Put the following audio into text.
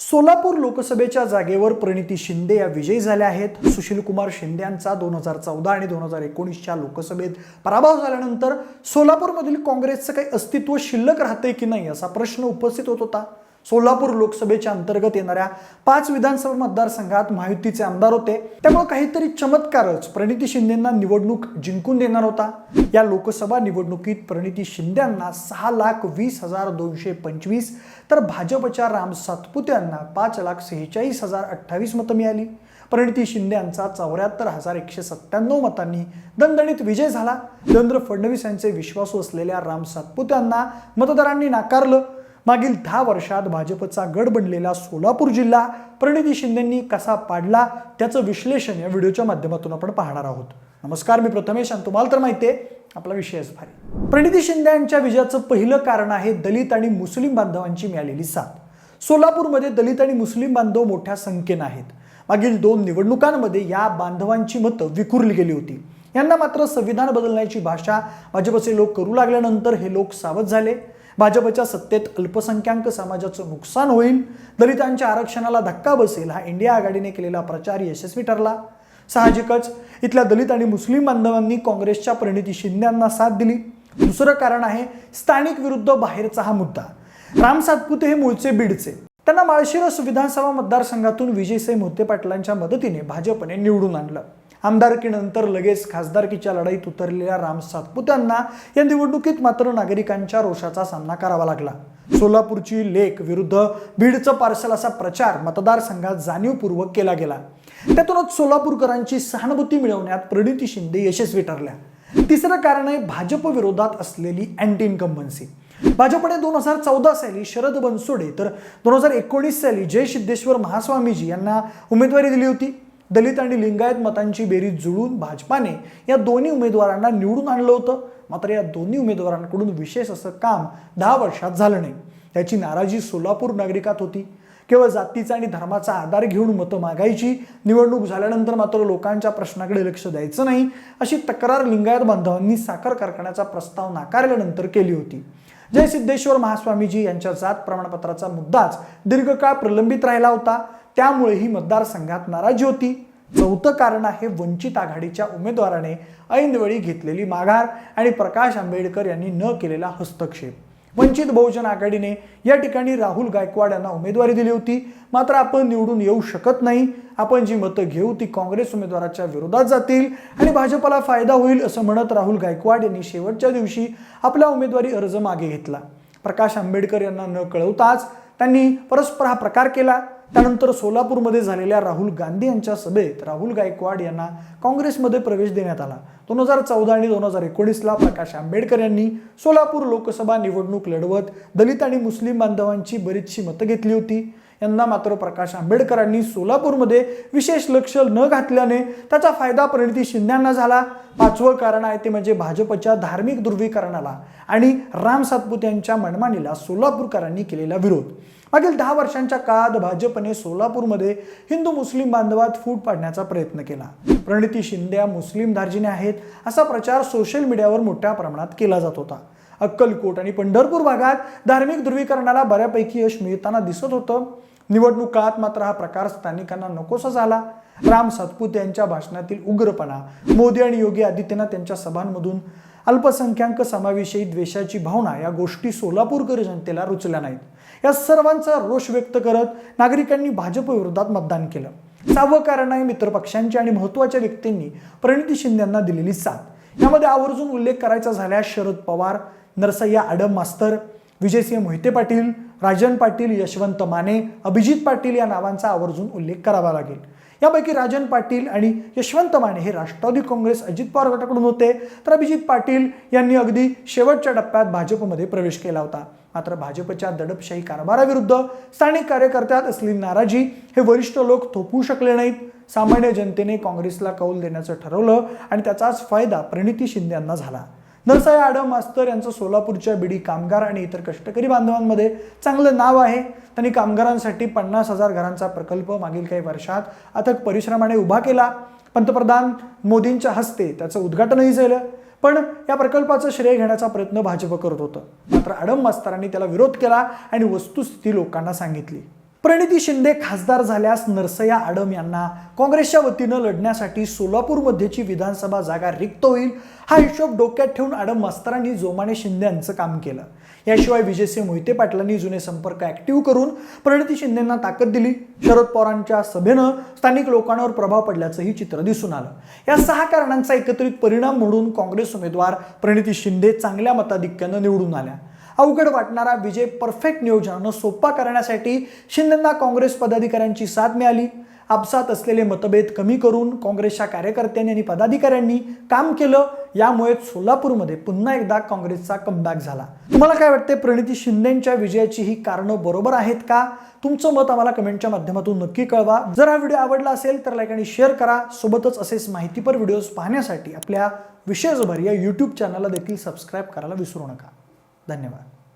सोलापूर लोकसभेच्या जागेवर प्रणिती शिंदे या विजयी झाल्या आहेत. सुशीलकुमार शिंदे यांचा दोन हजार चौदा आणि दोन हजार एकोणीसच्या लोकसभेत पराभव झाल्यानंतर सोलापूरमधील काँग्रेसचं काही अस्तित्व शिल्लक राहते की नाही असा प्रश्न उपस्थित होत होता. सोलापूर लोकसभेच्या अंतर्गत येणाऱ्या पाच विधानसभा मतदारसंघात महायुतीचे आमदार होते. त्यामुळे काहीतरी चमत्कारच प्रणिती शिंदेंना निवडणूक जिंकून देणार होता. या लोकसभा निवडणुकीत प्रणिती शिंदेंना सहा लाख वीस हजार दोनशे पंचवीस तर भाजपच्या राम सातपुते यांना पाच लाख सेहेचाळीस हजार अठ्ठावीस मतं मिळाली. प्रणिती शिंदे यांचा चौऱ्याहत्तर हजार एकशे सत्त्याण्णव मतांनी दणदणीत विजय झाला. देवेंद्र फडणवीस यांचे विश्वासू असलेल्या राम सातपुते यांना मतदारांनी नाकारलं. मागील दहा वर्षात भाजपचा गड बनलेला सोलापूर जिल्हा प्रणिती शिंदेंनी कसा पाडला त्याचं विश्लेषण या व्हिडिओच्या माध्यमातून आपण पाहणार आहोत. नमस्कार मी प्रथमेश आणि तुम्हाला तर माहिती आहे आपला विषयच भारी प्रणिती शिंदे यांच्या विजयाचं पहिलं कारण आहे दलित आणि मुस्लिम बांधवांची मिळालेली साथ. सोलापूरमध्ये दलित आणि मुस्लिम बांधव मोठ्या संख्येनं आहेत. मागील दोन निवडणुकांमध्ये या बांधवांची मतं विखुरली गेली होती. यांना मात्र संविधान बदलण्याची भाषा भाजपचे लोक करू लागल्यानंतर हे लोक सावध झाले. भाजपच्या सत्तेत अल्पसंख्याक समाजाचं नुकसान होईल दलितांच्या आरक्षणाला धक्का बसेल हा इंडिया आघाडीने केलेला प्रचार यशस्वी ठरला. साहजिकच इथल्या दलित आणि मुस्लिम बांधवांनी काँग्रेसच्या प्रणिती शिंद्यांना साथ दिली. दुसरं कारण आहे स्थानिक विरुद्ध बाहेरचा हा मुद्दा. राम सातपुते हे मूळचे बीडचे. त्यांना माळशिरस विधानसभा मतदारसंघातून विजयसाई मोते पाटलांच्या मदतीने भाजपने निवडून आणलं. आमदारकीनंतर लगेच खासदारकीच्या लढाईत उतरलेल्या राम सातपुत्यांना या निवडणुकीत मात्र नागरिकांच्या रोषाचा सामना करावा लागला. सोलापूरची लेख विरुद्ध बीडचं पार्सल असा प्रचार मतदारसंघात जाणीवपूर्वक केला गेला. त्यातूनच सोलापूरकरांची सहानुभूती मिळवण्यात प्रणिती शिंदे यशस्वी ठरल्या. तिसरं कारण आहे भाजप विरोधात असलेली अँटी इन्कम्बन्सी भाजपने दोन हजार चौदा साली शरद बनसोडे तर दोन हजार एकोणीस साली जय सिद्धेश्वर महास्वामीजी यांना उमेदवारी दिली होती. दलित आणि लिंगायत मतांची बेरीज जुळून भाजपाने या दोन्ही उमेदवारांना निवडून आणलं होतं. मात्र या दोन्ही उमेदवारांकडून विशेष असं काम दहा वर्षात झालं नाही. त्याची नाराजी सोलापूर नागरिकात होती. केवळ जातीचा आणि धर्माचा आधार घेऊन मतं मागायची निवडणूक झाल्यानंतर मात्र लोकांच्या प्रश्नाकडे लक्ष द्यायचं नाही अशी तक्रार लिंगायत बांधवांनी साखर कारखान्याचा प्रस्ताव नाकारल्यानंतर केली होती. जय सिद्धेश्वर महास्वामीजी यांच्या जात प्रमाणपत्राचा मुद्दाच दीर्घकाळ प्रलंबित राहिला होता. त्यामुळे ही मतदारसंघात नाराजी होती. चौथं कारण आहे वंचित आघाडीच्या उमेदवाराने ऐनवेळी घेतलेली माघार आणि प्रकाश आंबेडकर यांनी न केलेला हस्तक्षेप. वंचित बहुजन आघाडीने या ठिकाणी राहुल गायकवाड यांना उमेदवारी दिली होती. मात्र आपण निवडून येऊ शकत नाही. आपण जी मतं घेऊ ती काँग्रेस उमेदवाराच्या विरोधात जातील आणि भाजपला फायदा होईल असं म्हणत राहुल गायकवाड यांनी शेवटच्या दिवशी आपला उमेदवारी अर्ज मागे घेतला. प्रकाश आंबेडकर यांना न कळवताच त्यांनी परस्पर हा प्रकार केला. त्यानंतर सोलापूरमध्ये झालेल्या राहुल गांधी यांच्या सभेत राहुल गायकवाड यांना काँग्रेसमध्ये प्रवेश देण्यात आला. दोन हजार चौदा आणि दोन हजार एकोणीसला प्रकाश आंबेडकर यांनी सोलापूर लोकसभा निवडणूक लढवत दलित आणि मुस्लिम बांधवांची बरीचशी मतं घेतली होती. यांना मात्र प्रकाश आंबेडकरांनी सोलापूरमध्ये विशेष लक्ष न घातल्याने त्याचा फायदा परिणिती शिंद्यांना झाला. पाचवं कारण आहे ते म्हणजे भाजपच्या धार्मिक ध्रुवीकरणाला आणि राम सातपुत यांच्या मनमानीला सोलापूरकरांनी केलेला विरोध. मागील दहा वर्षांच्या काळात भाजपने सोलापूरमध्ये हिंदू मुस्लिम बांधवात फूट पाडण्याचा प्रयत्न केला. प्रणिती शिंदे या मुस्लिम धार्जिने आहेत असा प्रचार सोशल मीडियावर मोठ्या प्रमाणात केला जात होता. अक्कलकोट आणि पंढरपूर भागात धार्मिक ध्रुवीकरणाला बऱ्यापैकी यश मिळताना दिसत होतं. निवडणूक काळात मात्र हा प्रकार स्थानिकांना नकोसा झाला. राम सातपुते यांच्या भाषणातील उग्रपणा मोदी आणि योगी आदित्यनाथ यांच्या सभांमधून अल्पसंख्याक समाविषयी द्वेषाची भावना या गोष्टी सोलापूरकर जनतेला रुचल्या नाहीत. या सर्वांचा रोष व्यक्त करत नागरिकांनी भाजपविरोधात मतदान केलं. सहावं कारण आहे मित्रपक्षांची आणि महत्त्वाच्या व्यक्तींनी प्रणिती शिंदे यांना दिलेली साथ. यामध्ये आवर्जून उल्लेख करायचा झाल्यास शरद पवार नरसय्या आडम मास्तर विजयसिंह मोहिते पाटील राजन पाटील यशवंत माने अभिजित पाटील या नावांचा आवर्जून उल्लेख करावा लागेल. यापैकी राजन पाटील आणि यशवंत माने हे राष्ट्रवादी काँग्रेस अजित पवार गटाकडून होते. तर अभिजित पाटील यांनी अगदी शेवटच्या टप्प्यात भाजपमध्ये प्रवेश केला होता. मात्र भाजपच्या दडपशाही कारभाराविरुद्ध स्थानिक कार्यकर्त्यात असलेली नाराजी हे वरिष्ठ लोक थोपवू शकले नाहीत. सामान्य जनतेने काँग्रेसला कौल देण्याचं ठरवलं आणि त्याचाच फायदा प्रणिती शिंदे यांना झाला. नरसाई आडम मास्तर यांचं सोलापूरच्या बिडी कामगार आणि इतर कष्टकरी बांधवांमध्ये चांगलं नाव आहे. त्यांनी कामगारांसाठी पन्नास हजार घरांचा प्रकल्प मागील काही वर्षात अथक परिश्रमाने उभा केला. पंतप्रधान मोदींच्या हस्ते त्याचं उद्घाटनही झालं. पण या प्रकल्पाचं श्रेय घेण्याचा प्रयत्न भाजप करत होतं. मात्र आडम मास्तरांनी त्याला विरोध केला आणि वस्तुस्थिती लोकांना सांगितली. प्रणिती शिंदे खासदार झाल्यास नरसया आडम यांना काँग्रेसच्या वतीनं लढण्यासाठी सोलापूरमध्येची विधानसभा जागा रिक्त होईल हा हिशोब डोक्यात ठेवून आडम मास्तरांनी जोमाने शिंदे यांचं काम केलं. याशिवाय विजयसिंह मोहिते पाटलांनी जुने संपर्क ऍक्टिव्ह करून प्रणिती शिंदेंना ताकद दिली. शरद पवारांच्या सभेनं स्थानिक लोकांवर प्रभाव पडल्याचंही चित्र दिसून आलं. या सहा कारणांचा एकत्रित परिणाम म्हणून काँग्रेस उमेदवार प्रणिती शिंदे चांगल्या मताधिक्यानं निवडून आल्या. अवघड वाटणारा विजय परफेक्ट नियोजनानं सोपा करण्यासाठी शिंदेंना काँग्रेस पदाधिकाऱ्यांची साथ मिळाली. आपसात असलेले मतभेद कमी करून काँग्रेसच्या कार्यकर्त्यांनी आणि पदाधिकाऱ्यांनी काम केलं. यामुळे सोलापूरमध्ये पुन्हा एकदा काँग्रेसचा कमबॅक झाला. तुम्हाला काय वाटते प्रणिती शिंदेंच्या विजयाची ही कारणं बरोबर आहेत का? तुमचं मत आम्हाला कमेंटच्या माध्यमातून नक्की कळवा. जर हा व्हिडिओ आवडला असेल तर लाईक आणि शेअर करा. सोबतच असेच माहितीपर व्हिडिओज पाहण्यासाठी आपल्या विशेषभर या यूट्यूब चॅनलला देखील सबस्क्राईब करायला विसरू नका. धन्यवाद.